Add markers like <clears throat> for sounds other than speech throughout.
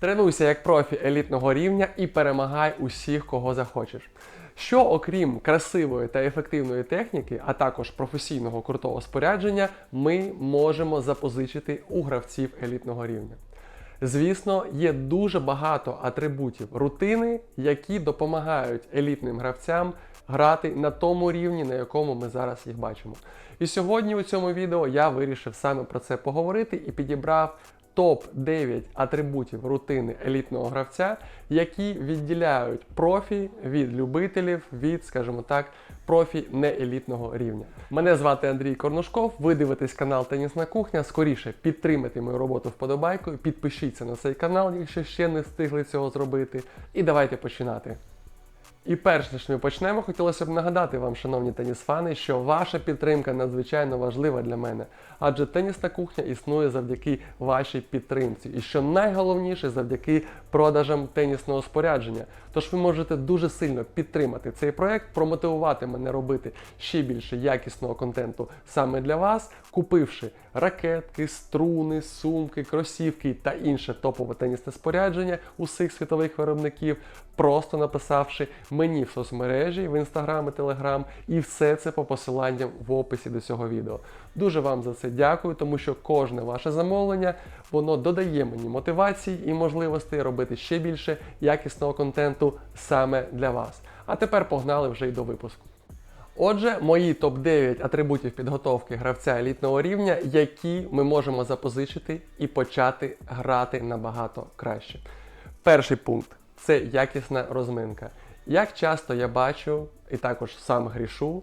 Тренуйся як профі елітного рівня і перемагай усіх, кого захочеш. Що, окрім красивої та ефективної техніки, а також професійного крутого спорядження, ми можемо запозичити у гравців елітного рівня. Звісно, є дуже багато атрибутів рутини, які допомагають елітним гравцям грати на тому рівні, на якому ми зараз їх бачимо. І сьогодні у цьому відео я вирішив саме про це поговорити і підібрав топ-9 атрибутів рутини елітного гравця, які відділяють профі від любителів, від, скажімо так, профі неелітного рівня. Мене звати Андрій Корнушков. Ви дивитесь канал Тенісна кухня. Скоріше підтримайте мою роботу вподобайкою, підпишіться на цей канал, якщо ще не встигли цього зробити. І давайте починати. І перш ніж ми почнемо, хотілося б нагадати вам, шановні тенісфани, що ваша підтримка надзвичайно важлива для мене, адже тенісна кухня існує завдяки вашій підтримці, і що найголовніше завдяки продажам тенісного спорядження. Тож ви можете дуже сильно підтримати цей проект, промотивувати мене робити ще більше якісного контенту саме для вас, купивши ракетки, струни, сумки, кросівки та інше топове тенісне спорядження усіх світових виробників, просто написавши мені в соцмережі, в інстаграм і телеграм, і все це по посиланням в описі до цього відео. Дуже вам за це дякую, тому що кожне ваше замовлення воно додає мені мотивації і можливостей робити ще більше якісного контенту саме для вас. А тепер погнали вже й до випуску. Отже, мої топ-9 атрибутів підготовки гравця елітного рівня, які ми можемо запозичити і почати грати набагато краще. Перший пункт це якісна розминка. Як часто я бачу і також сам грішу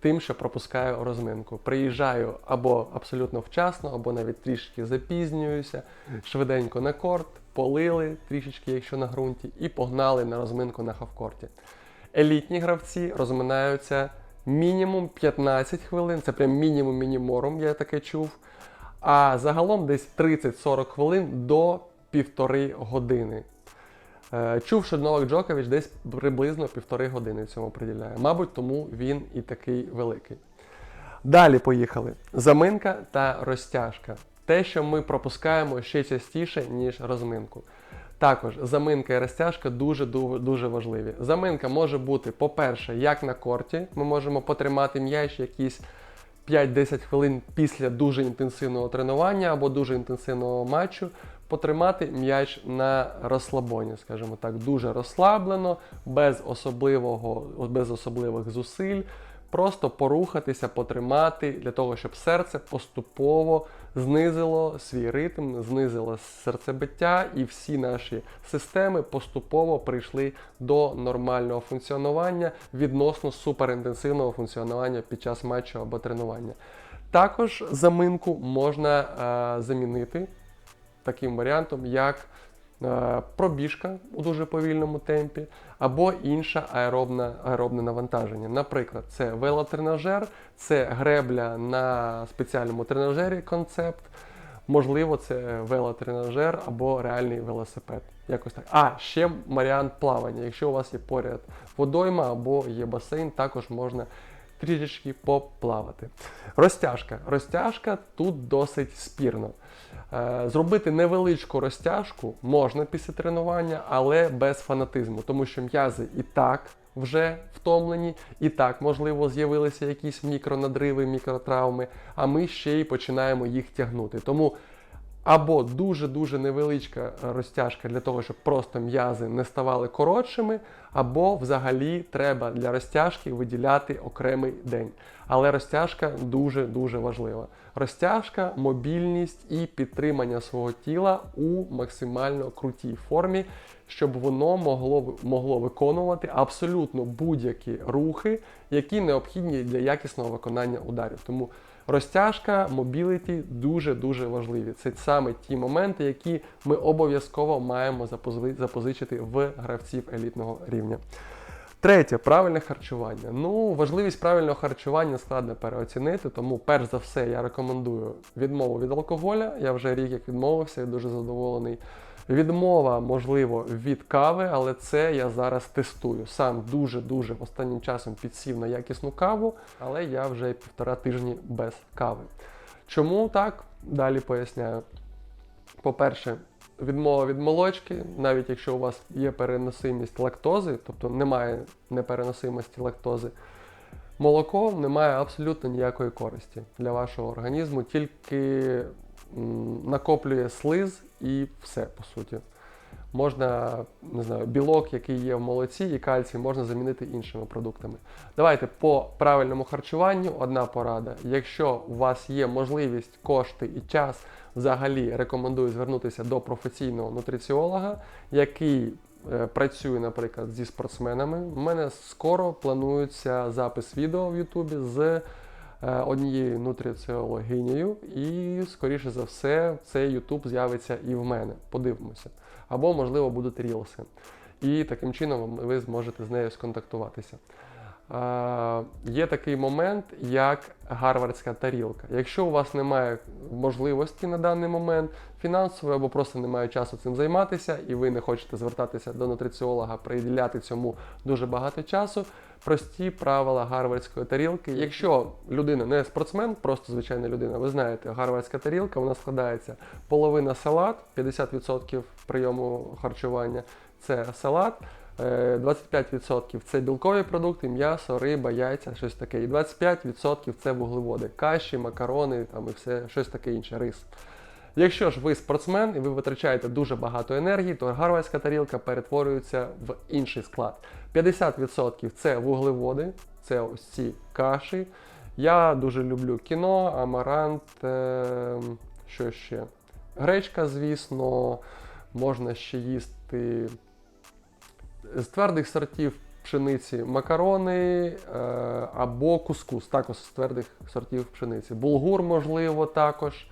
тим, що пропускаю розминку. Приїжджаю або абсолютно вчасно, або навіть трішки запізнююся, швиденько на корт, полили трішечки, якщо на ґрунті, і погнали на розминку на хавкорті. Елітні гравці розминаються мінімум 15 хвилин, це прям мінімум мініморум, я таке чув. А загалом десь 30-40 хвилин до півтори години. Е, Чув, що Новак Джокович десь приблизно півтори години цьому приділяє. Мабуть, тому він і такий великий. Далі поїхали. Заминка та розтяжка. Те, що ми пропускаємо ще частіше, ніж розминку. Також заминка і розтяжка дуже дуже важливі. Заминка може бути, по-перше, як на корті. Ми можемо потримати м'яч якісь 5-10 хвилин після дуже інтенсивного тренування або дуже інтенсивного матчу. Потримати м'яч на розслабоні, скажімо так, дуже розслаблено, без особливого, без особливих зусиль. Просто порухатися, потримати для того, щоб серце поступово знизило свій ритм, знизило серцебиття, і всі наші системи поступово прийшли до нормального функціонування відносно суперінтенсивного функціонування під час матчу або тренування. Також заминку можна е, замінити таким варіантом, як е, пробіжка у дуже повільному темпі, або інше аеробне, аеробне навантаження. Наприклад, це велотренажер, це гребля на спеціальному тренажері концепт. Можливо, це велотренажер або реальний велосипед. Якось так. А, ще варіант плавання. Якщо у вас є поряд водойма або є басейн, також можна трішечки поплавати. Розтяжка. Розтяжка тут досить спірно. Е, зробити невеличку розтяжку можна після тренування, але без фанатизму, тому що м'язи і так вже втомлені, і так, можливо, з'явилися якісь мікронадриви, мікротравми, а ми ще й починаємо їх тягнути. Тому або дуже-дуже невеличка розтяжка для того, щоб просто м'язи не ставали коротшими, або взагалі треба для розтяжки виділяти окремий день. Але розтяжка дуже-дуже важлива. Розтяжка, мобільність і підтримання свого тіла у максимально крутій формі, щоб воно могло могло виконувати абсолютно будь-які рухи, які необхідні для якісного виконання ударів. Тому Розтяжка, мобіліті дуже-дуже важливі. Це саме ті моменти, які ми обов'язково маємо запозичити в гравців елітного рівня. Третє правильне харчування. Ну, важливість правильного харчування складно переоцінити, тому, перш за все, я рекомендую відмову від алкоголя. Я вже рік як відмовився, я дуже задоволений. Відмова, можливо, від кави, але це я зараз тестую. Сам дуже-дуже останнім часом підсів на якісну каву, але я вже півтора тижні без кави. Чому так? Далі поясняю. По-перше, відмова від молочки, навіть якщо у вас є переносимість лактози, тобто немає непереносимості лактози, молоко не має абсолютно ніякої користі для вашого організму, тільки накоплює слиз і все по суті. Можна, не знаю, білок, який є в молоці, і кальцій можна замінити іншими продуктами. Давайте по правильному харчуванню одна порада. Якщо у вас є можливість, кошти і час, взагалі рекомендую звернутися до професійного нутриціолога, який е, працює, наприклад, зі спортсменами. У мене скоро планується запис відео в Ютубі з е, однією нутриціологинею, і, скоріше за все, цей Ютуб з'явиться і в мене. Подивимося. Або, можливо, будуть рілси. І таким чином ви зможете з нею сконтактуватися. Є такий момент, як гарвардська тарілка. Якщо у вас немає можливості на даний момент фінансової або просто немає часу цим займатися, і ви не хочете звертатися до нутриціолога, приділяти цьому дуже багато часу, прості правила гарвардської тарілки. Якщо людина не спортсмен, просто звичайна людина, ви знаєте, гарвардська тарілка вона складається половина салат, 50% прийому харчування це салат. Е, 25% це білкові продукти, м'ясо, риба, яйця, щось таке. І 25% це вуглеводи, каші, макарони там, і все, щось таке інше, рис. Якщо ж ви спортсмен і ви витрачаєте дуже багато енергії, то гарвардська тарілка перетворюється в інший склад. 50% це вуглеводи, це ось ці каші. Я дуже люблю кіно, амарант, е, що ще? Гречка, звісно, можна ще їсти з твердих сортів пшениці макарони е, або кускус, також з твердих сортів пшениці. Булгур, можливо, також.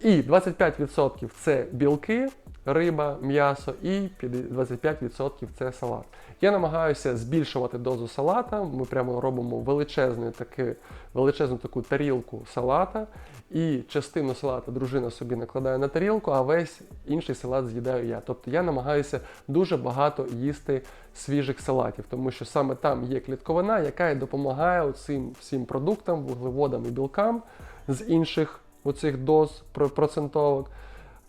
І 25% це білки, риба, м'ясо, і 25% це салат. Я намагаюся збільшувати дозу салата. Ми прямо робимо величезну, таки, величезну таку тарілку салата. І частину салата дружина собі накладає на тарілку, а весь інший салат з'їдаю я. Тобто я намагаюся дуже багато їсти свіжих салатів, тому що саме там є клітковина, яка і допомагає цим всім продуктам, вуглеводам і білкам з інших оцих доз процентовок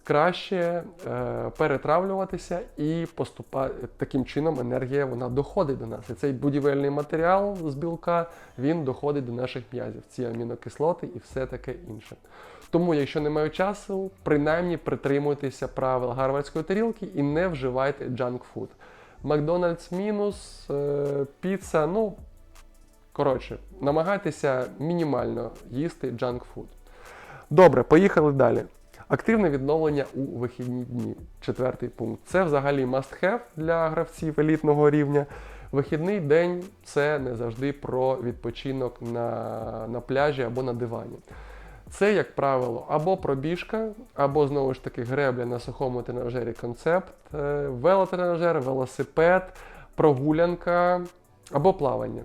краще е, перетравлюватися і поступа... таким чином енергія вона доходить до нас. І цей будівельний матеріал з білка він доходить до наших м'язів, ці амінокислоти і все таке інше. Тому, якщо немає часу, принаймні притримуйтеся правил гарвардської тарілки і не вживайте джанк фуд. Макдональдс мінус, е, піца, ну коротше, намагайтеся мінімально їсти джанк фуд. Добре, поїхали далі. Активне відновлення у вихідні дні. Четвертий пункт. Це взагалі must have для гравців елітного рівня. Вихідний день це не завжди про відпочинок на, на пляжі або на дивані. Це, як правило, або пробіжка, або знову ж таки гребля на сухому тренажері концепт, е, велотренажер, велосипед, прогулянка або плавання.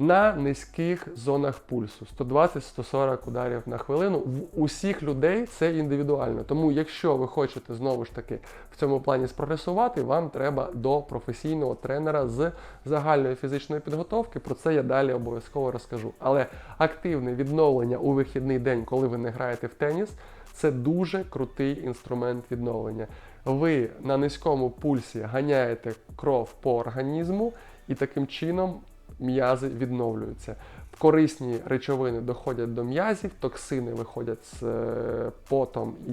На низьких зонах пульсу 120-140 ударів на хвилину. В усіх людей це індивідуально. Тому, якщо ви хочете знову ж таки в цьому плані спрогресувати, вам треба до професійного тренера з загальної фізичної підготовки. Про це я далі обов'язково розкажу. Але активне відновлення у вихідний день, коли ви не граєте в теніс, це дуже крутий інструмент відновлення. Ви на низькому пульсі ганяєте кров по організму і таким чином м'язи відновлюються. Корисні речовини доходять до м'язів, токсини виходять з е, потом і,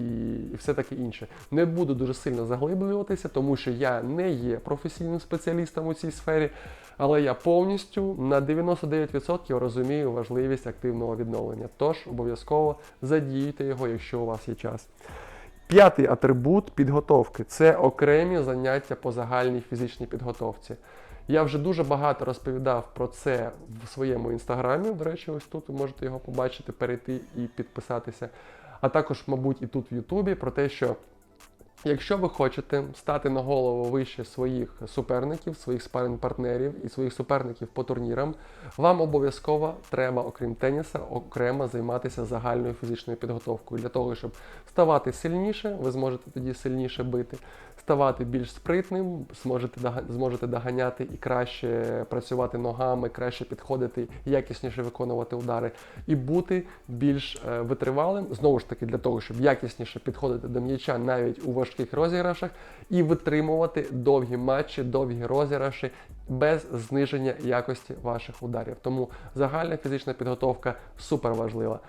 і все таке інше. Не буду дуже сильно заглиблюватися, тому що я не є професійним спеціалістом у цій сфері, але я повністю на 99% розумію важливість активного відновлення. Тож обов'язково задіюйте його, якщо у вас є час. П'ятий атрибут підготовки це окремі заняття по загальній фізичній підготовці. Я вже дуже багато розповідав про це в своєму інстаграмі. До речі, ось тут ви можете його побачити, перейти і підписатися. А також, мабуть, і тут в Ютубі про те, що якщо ви хочете стати на голову вище своїх суперників, своїх спаринг-партнерів і своїх суперників по турнірам, вам обов'язково треба, окрім теніса, окремо займатися загальною фізичною підготовкою для того, щоб ставати сильніше, ви зможете тоді сильніше бити. Ставати більш спритним, зможете, зможете доганяти і краще працювати ногами, краще підходити, якісніше виконувати удари, і бути більш е, витривалим, знову ж таки, для того, щоб якісніше підходити до м'яча навіть у важких розіграшах, і витримувати довгі матчі, довгі розіграші без зниження якості ваших ударів. Тому загальна фізична підготовка супер важлива.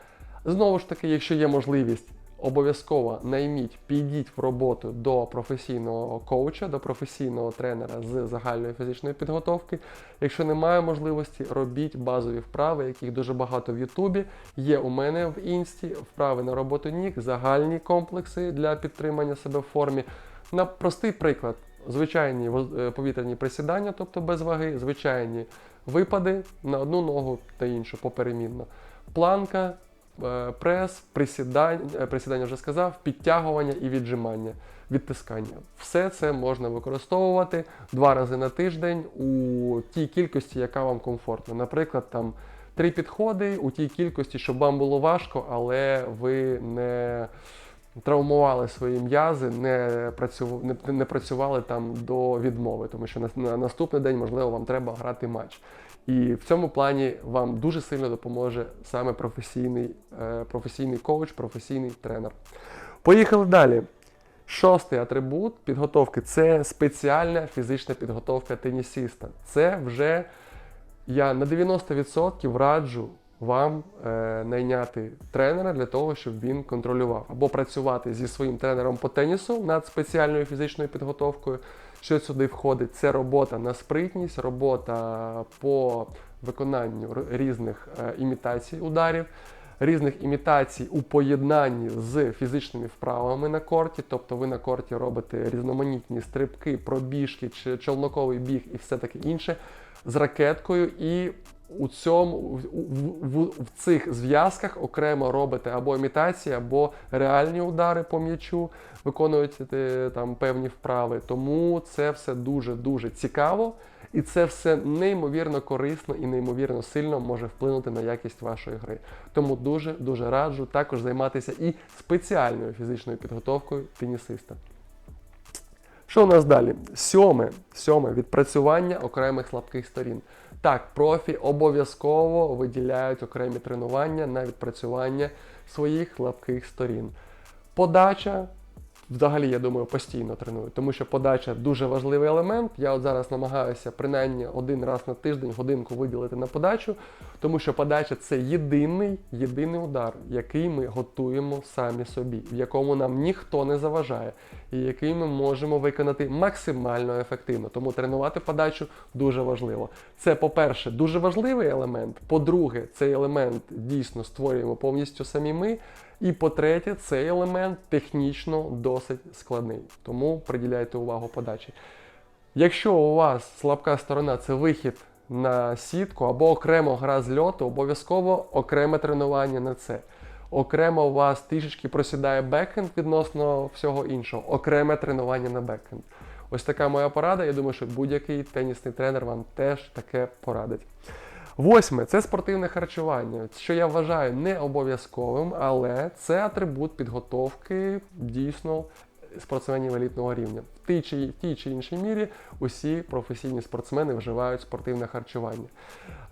Знову ж таки, якщо є можливість, обов'язково найміть, підіть в роботу до професійного коуча, до професійного тренера з загальної фізичної підготовки. Якщо немає можливості, робіть базові вправи, яких дуже багато в Ютубі. Є у мене в інсті вправи на роботу ніг, загальні комплекси для підтримання себе в формі. На простий приклад: звичайні е, повітряні присідання, тобто без ваги, звичайні випади на одну ногу та іншу поперемінно. Планка, прес, присідання, е, присідання вже сказав, підтягування і віджимання, відтискання. Все це можна використовувати два рази на тиждень у тій кількості, яка вам комфортна. Наприклад, там три підходи у тій кількості, щоб вам було важко, але ви не травмували свої м'язи, не, працювали, не, не працювали там до відмови, тому що на, на наступний день, можливо, вам треба грати матч. І в цьому плані вам дуже сильно допоможе саме професійний, е, професійний коуч, професійний тренер. Поїхали далі. Шостий атрибут підготовки це спеціальна фізична підготовка тенісіста. Це вже я на 90% раджу вам е, найняти тренера для того, щоб він контролював або працювати зі своїм тренером по тенісу над спеціальною фізичною підготовкою. Що сюди входить? Це робота на спритність, робота по виконанню різних е, імітацій ударів, різних імітацій у поєднанні з фізичними вправами на корті. Тобто ви на корті робите різноманітні стрибки, пробіжки чи чолноковий біг і все таке інше з ракеткою. І у цьому в, в, в, цих зв'язках окремо робите або імітації, або реальні удари по м'ячу, виконуєте там певні вправи. Тому це все дуже дуже цікаво, і це все неймовірно корисно і неймовірно сильно може вплинути на якість вашої гри. Тому дуже дуже раджу також займатися і спеціальною фізичною підготовкою тенісиста. Що у нас далі? Сьоме, сьоме відпрацювання окремих слабких сторін. Так, профі обов'язково виділяють окремі тренування на відпрацювання своїх слабких сторін. Подача, взагалі, я думаю, постійно треную, тому що подача дуже важливий елемент. Я от зараз намагаюся принаймні один раз на тиждень годинку виділити на подачу, тому що подача це єдиний, єдиний удар, який ми готуємо самі собі, в якому нам ніхто не заважає, і який ми можемо виконати максимально ефективно. Тому тренувати подачу дуже важливо. Це, по-перше, дуже важливий елемент. По-друге, цей елемент дійсно створюємо повністю самі ми. І по-третє, цей елемент технічно досить складний. Тому приділяйте увагу подачі. Якщо у вас слабка сторона це вихід на сітку або окремо гра з льоту, обов'язково окреме тренування на це. Окремо у вас трішечки просідає бекхенд відносно всього іншого, окреме тренування на бекхенд. Ось така моя порада. Я думаю, що будь-який тенісний тренер вам теж таке порадить. Восьме це спортивне харчування, що я вважаю не обов'язковим, але це атрибут підготовки дійсно спортсменів елітного рівня. В тій чи, в тій чи іншій мірі усі професійні спортсмени вживають спортивне харчування.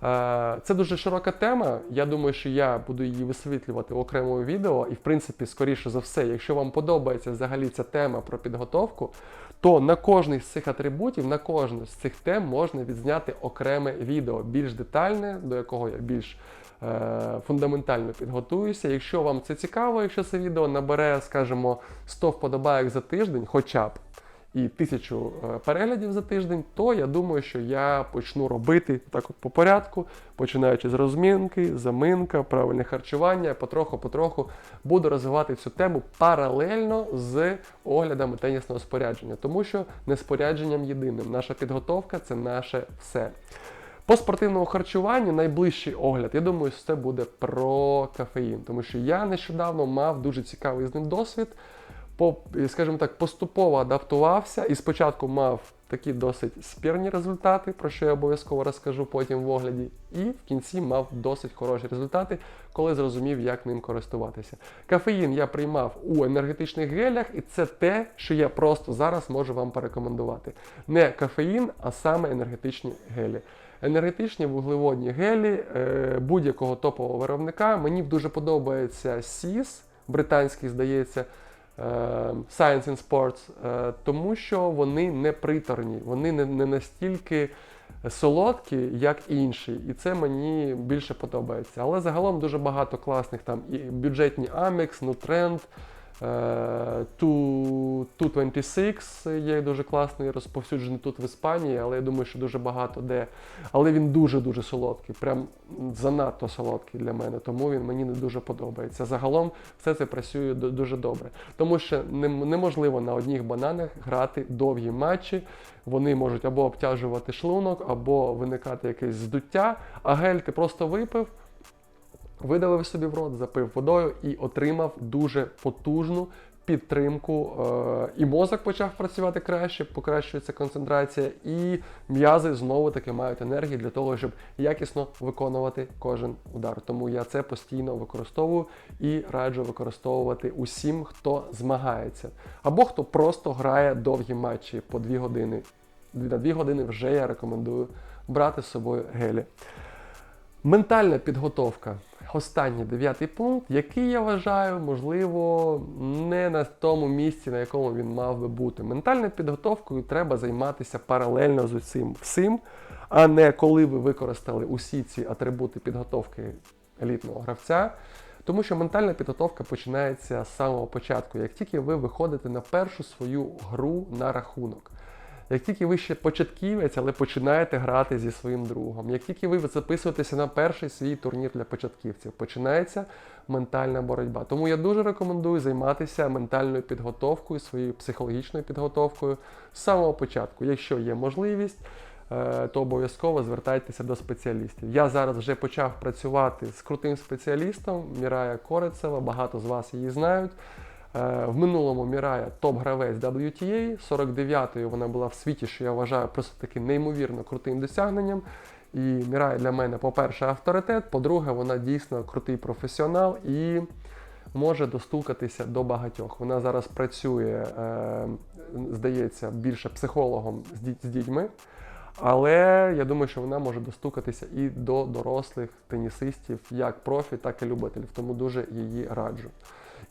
Е, Це дуже широка тема. Я думаю, що я буду її висвітлювати в окремому відео. І, в принципі, скоріше за все, якщо вам подобається взагалі ця тема про підготовку, то на кожний з цих атрибутів, на кожну з цих тем можна відзняти окреме відео, більш детальне, до якого я більш е, фундаментально підготуюся. Якщо вам це цікаво, якщо це відео набере, скажімо, 100 вподобайок за тиждень, хоча б і тисячу е, переглядів за тиждень, то я думаю, що я почну робити так от по порядку, починаючи з розмінки, заминка, правильне харчування, потроху-потроху буду розвивати цю тему паралельно з оглядами тенісного спорядження, тому що не спорядженням єдиним. Наша підготовка це наше все. По спортивному харчуванню найближчий огляд, я думаю, це буде про кофеїн, тому що я нещодавно мав дуже цікавий з ним досвід. По, скажімо так, поступово адаптувався і спочатку мав такі досить спірні результати, про що я обов'язково розкажу потім в огляді, і в кінці мав досить хороші результати, коли зрозумів, як ним користуватися. Кафеїн я приймав у енергетичних гелях, і це те, що я просто зараз можу вам порекомендувати. Не кафеїн, а саме енергетичні гелі. Енергетичні вуглеводні гелі е, будь-якого топового виробника. Мені дуже подобається SIS, британський, здається, Science and Sports, е, тому що вони не приторні, вони не настільки солодкі, як інші. І це мені більше подобається. Але загалом дуже багато класних там і бюджетні Amex, Nutrend, е, Ту- Ту-26 є дуже класний, розповсюджений тут в Іспанії, але я думаю, що дуже багато де. Але він дуже-дуже солодкий, прям занадто солодкий для мене, тому він мені не дуже подобається. Загалом все це працює дуже добре. Тому що неможливо на одних бананах грати довгі матчі. Вони можуть або обтяжувати шлунок, або виникати якесь здуття, а гель ти просто випив, видавив собі в рот, запив водою і отримав дуже потужну підтримку. Е, і мозок почав працювати краще, покращується концентрація, і м'язи знову таки мають енергію для того, щоб якісно виконувати кожен удар. Тому я це постійно використовую і раджу використовувати усім, хто змагається, або хто просто грає довгі матчі по 2 години. На 2 години вже я рекомендую брати з собою гелі. Ментальна підготовка. Останній дев'ятий пункт, який я вважаю, можливо, не на тому місці, на якому він мав би бути. Ментальною підготовкою треба займатися паралельно з усім всім, а не коли ви використали усі ці атрибути підготовки елітного гравця. Тому що ментальна підготовка починається з самого початку, як тільки ви виходите на першу свою гру на рахунок. Як тільки ви ще початківець, але починаєте грати зі своїм другом, як тільки ви записуєтеся на перший свій турнір для початківців, починається ментальна боротьба. Тому я дуже рекомендую займатися ментальною підготовкою, своєю психологічною підготовкою з самого початку. Якщо є можливість, е, то обов'язково звертайтеся до спеціалістів. Я зараз вже почав працювати з крутим спеціалістом Мірая Корецева, багато з вас її знають. Е, В минулому Мірая топ-гравець WTA, 49-ю вона була в світі, що я вважаю просто таки неймовірно крутим досягненням. І Мірая для мене, по-перше, авторитет, по-друге, вона дійсно крутий професіонал і може достукатися до багатьох. Вона зараз працює, е, здається, більше психологом з дітьми. Але я думаю, що вона може достукатися і до дорослих тенісистів, як профі, так і любителів. Тому дуже її раджу.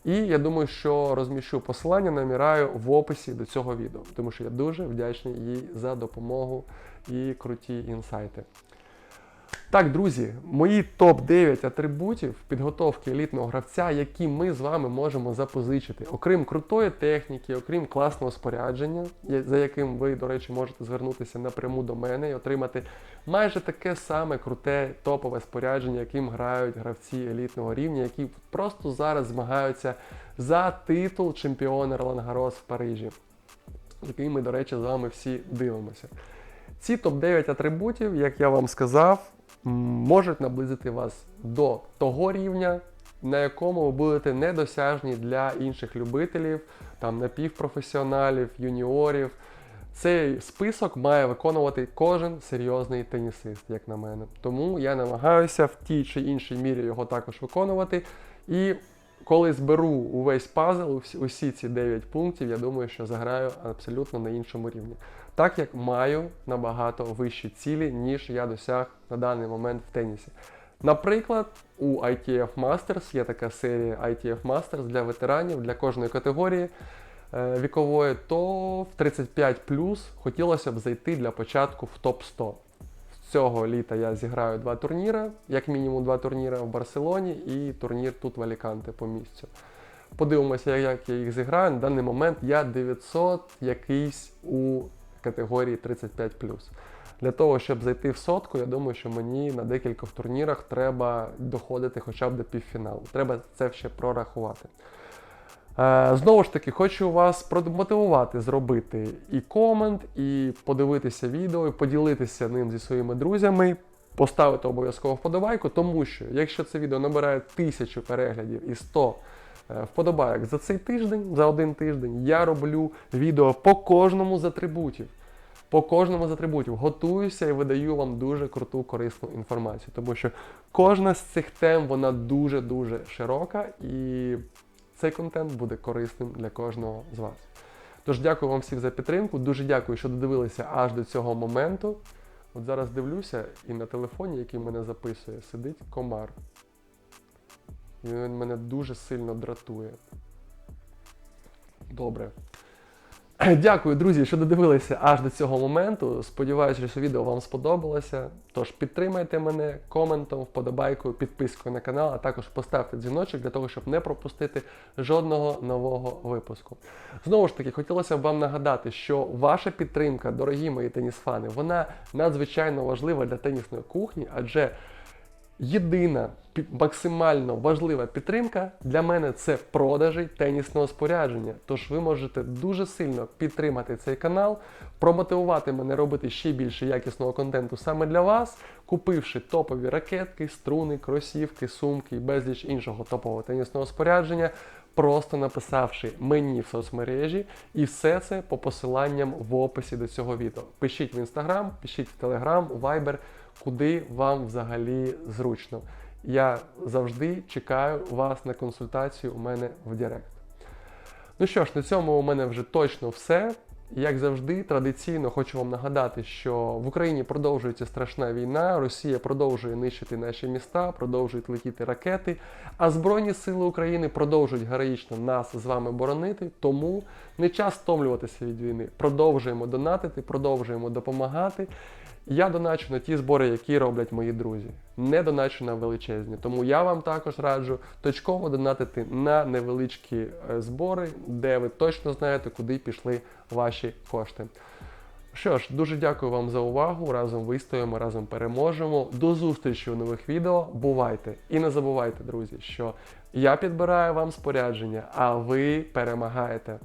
І я думаю, що розміщу посилання на Міраю в описі до цього відео, тому що я дуже вдячний їй за допомогу і круті інсайти. Так, друзі, мої топ-9 атрибутів підготовки елітного гравця, які ми з вами можемо запозичити, окрім крутої техніки, окрім класного спорядження, за яким ви, до речі, можете звернутися напряму до мене і отримати майже таке саме круте топове спорядження, яким грають гравці елітного рівня, які просто зараз змагаються за титул чемпіона Ролан Гарос в Парижі, який ми, до речі, з вами всі дивимося. Ці топ-9 атрибутів, як я вам сказав, можуть наблизити вас до того рівня, на якому ви будете недосяжні для інших любителів, там напівпрофесіоналів, юніорів. Цей список має виконувати кожен серйозний тенісист, як на мене. Тому я намагаюся в тій чи іншій мірі його також виконувати. І коли зберу увесь пазл, усі- ці 9 пунктів, я думаю, що заграю абсолютно на іншому рівні. Так як маю набагато вищі цілі, ніж я досяг на даний момент в тенісі. Наприклад, у ITF Masters є така серія ITF Masters для ветеранів, для кожної категорії е, вікової, то в 35 хотілося б зайти для початку в топ-100. Цього літа я зіграю два турніри, як мінімум два турніри в Барселоні і турнір тут в Аліканте по місцю. Подивимося, як я їх зіграю. На даний момент я 900 якийсь у категорії 35 Для того, щоб зайти в сотку, я думаю, що мені на декількох турнірах треба доходити хоча б до півфіналу. Треба це ще прорахувати. Е, Знову ж таки, хочу вас промотивувати зробити і комент, і подивитися відео, і поділитися ним зі своїми друзями, поставити обов'язково вподобайку, тому що якщо це відео набирає тисячу переглядів і 100 Е, Вподобайок за цей тиждень, за один тиждень я роблю відео по кожному з атрибутів. По кожному з атрибутів готуюся і видаю вам дуже круту корисну інформацію, тому що кожна з цих тем вона дуже-дуже широка, і цей контент буде корисним для кожного з вас. Тож дякую вам всім за підтримку. Дуже дякую, що додивилися аж до цього моменту. От зараз дивлюся, і на телефоні, який мене записує, сидить комар. Він мене дуже сильно дратує. Добре. <clears throat> Дякую, друзі, що додивилися аж до цього моменту. Сподіваюся, що відео вам сподобалося. Тож підтримайте мене коментом, вподобайкою, підпискою на канал, а також поставте дзвіночок для того, щоб не пропустити жодного нового випуску. Знову ж таки, хотілося б вам нагадати, що ваша підтримка, дорогі мої теніс-фани, вона надзвичайно важлива для тенісної кухні, адже Єдина максимально важлива підтримка для мене це продажі тенісного спорядження. Тож ви можете дуже сильно підтримати цей канал, промотивувати мене робити ще більше якісного контенту саме для вас, купивши топові ракетки, струни, кросівки, сумки і безліч іншого топового тенісного спорядження, просто написавши мені в соцмережі, і все це по посиланням в описі до цього відео. Пишіть в інстаграм, пишіть в телеграм, Viber, куди вам взагалі зручно. Я завжди чекаю вас на консультацію у мене в Директ. Ну що ж, на цьому у мене вже точно все. Як завжди, традиційно хочу вам нагадати, що в Україні продовжується страшна війна, Росія продовжує нищити наші міста, продовжують летіти ракети, а Збройні Сили України продовжують героїчно нас з вами боронити. Тому не час втомлюватися від війни. Продовжуємо донатити, продовжуємо допомагати. Я доначу на ті збори, які роблять мої друзі. Не доначу на величезні. Тому я вам також раджу точково донатити на невеличкі е, збори, де ви точно знаєте, куди пішли ваші кошти. Що ж, дуже дякую вам за увагу. Разом вистоїмо, разом переможемо. До зустрічі у нових відео. Бувайте! І не забувайте, друзі, що я підбираю вам спорядження, а ви перемагаєте.